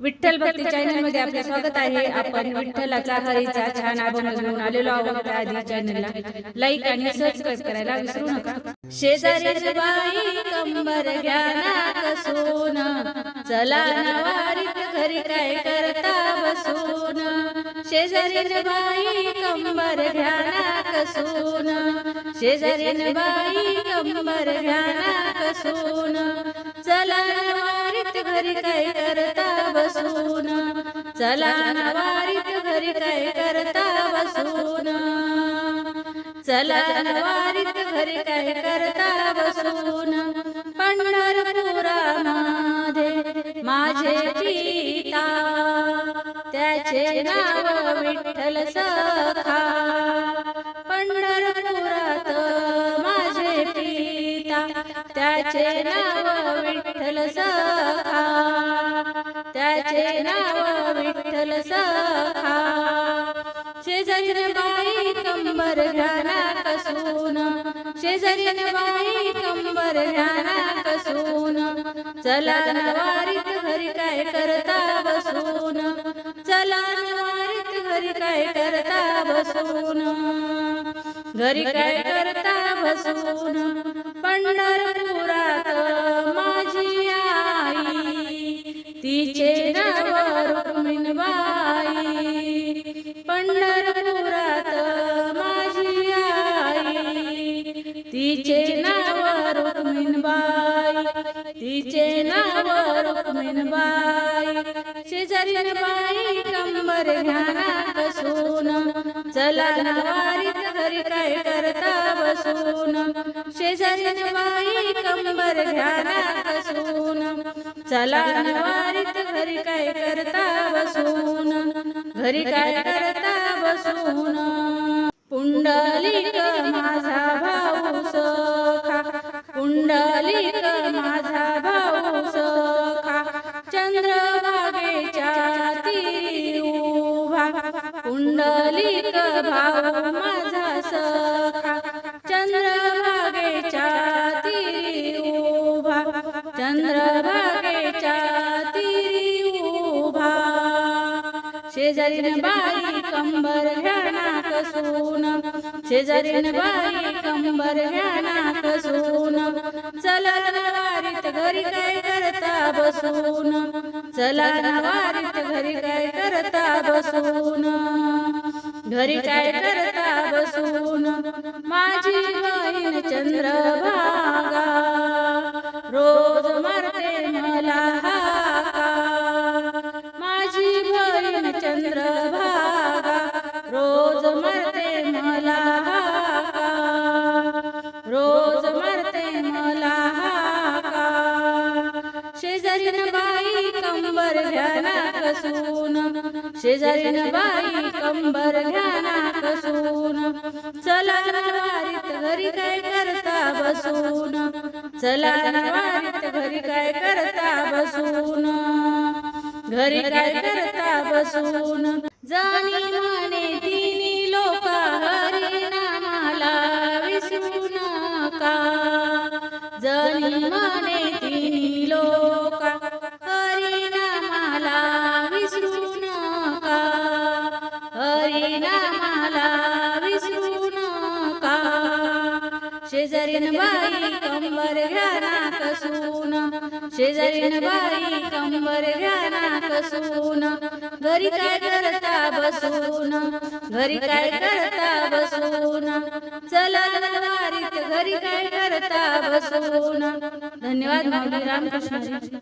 विठ्ठल भक्ती चॅनलमध्ये आपले स्वागत आहे. आपण विठ्ठलाचा हरीचा छान अभंग घेऊन आलेलो आहोत. आधी चॅनलला. लाईक आणि सबस्क्राईब करायला विसरू नका. शेजारी बाई कंबर कसून. चला नवारीत घरी काय करता बसून. शेजारी बाई कंबर घ्याना कसून. शेजारी बाई कंबर घ्याना कसून. चला नवारीत घरी काय करता बसून? चला नवारीत घरी काय करता बसून? चला नवारीत घरी काय करता बसून? पंढरपुरामध्ये माझे पिता त्याचे नाव विठ्ठल सखा. पंढर त्याचे नाव विठ्ठल सखा. त्याचे नाव विठ्ठल सखा. शेजारी बाई कंबर घाना कसून. शेजारी बाई कंबर घाना कसून. चला नवारीत घरी काय करता बसून. चला नवारीत घरी काय करता बसून. घरी काय करता बसून? पंढरपुरात माझी आई. तिचे नाव रुक्मिणबाई पंढरपुरात माझी आई. तिचे नाव रुक्मिणबाई तिचे नाव रुक्मिणबाई शेजारी बाई कंबर घ्याना कसून चला नवारी घरी काय करता बसून? शेजारी बाई कंबर घ्याना बसून चला नवारीत घरी काय करता बसून? घरी काय करता बसून? पुंडलिक माझा भाऊ सखा. पुंडलिक माझा भाऊ सखा. चंद्रभागेच्या ती उभा. पुंडलिक भाऊ माझा शेजारीन बाई कंबर घ्याना कसून शेजारीन बाई कंबर घ्याना कसून चला नवारीत घरी काय करता बसून? चला नवारीत घरी काय करता बसून? घरी काय करता बसून? माझी बहीण चंद्रभा चंद्रभागा रोज मरते मला. रोज मरते मला. शेजारीन बाई कंबर घ्याना कसून. शेजारीन बाई कंबर घ्याना कसून. चला नवारीत घरी काय करता बसून. चला नवारीत घरी काय करता बसून. घरी काय करता बसून? जाणी म्हणे तिनी लोक हरी नामाला विसरू नका. जाणी म्हणे तिनी लोक हरी नामाला विसरू नका. हरी नामाला विसरू नका शेजारीन बाई कंबर घ्याना कसून. शेजारीन बाई कंबर घ्याना कसून. घरी काय करता बसून? घरी काय करता बसून? चला घरी काय करता बसून? धन्यवाद माऊली रामकृष्ण.